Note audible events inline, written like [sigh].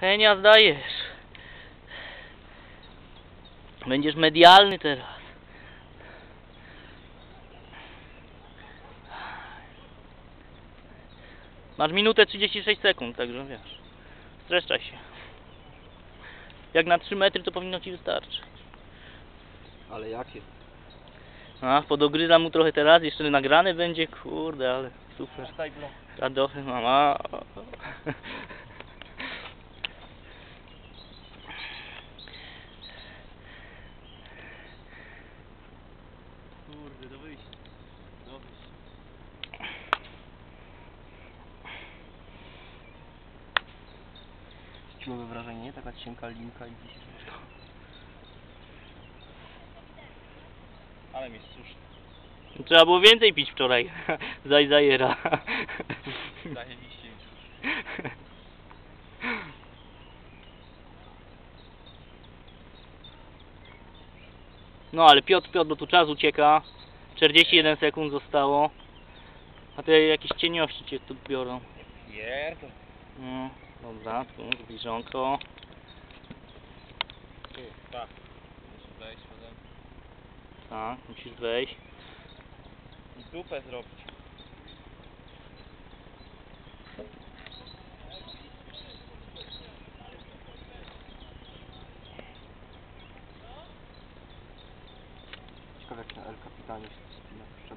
Henia zdajesz. Będziesz medialny teraz. Masz minutę 36 sekund, także wiesz. Streszczaj się. Jak na 3 metry to powinno ci wystarczyć. Ale jakie? A, podogryzam mu trochę teraz, jeszcze nagrany będzie, kurde, ale super. Radochy mama. Kurde, do wyjścia. Do wyjścia. Ciekawe wrażenie, nie? Taka cienka linka i gdzieś wszystko. Ale mnie suszy. Trzeba było więcej pić wczoraj. [laughs] Zaj zajera. [laughs] No ale Piotr, Piotr, bo tu czas ucieka. 41 sekund zostało. A te jakieś cieniości cię tu biorą. Pierdol. No, dobra, tu zbliżonko. Tu, tak. Muszę wejść potem. Tak, musisz wejść. I dupę zrobić. Jak na El Capitanie się to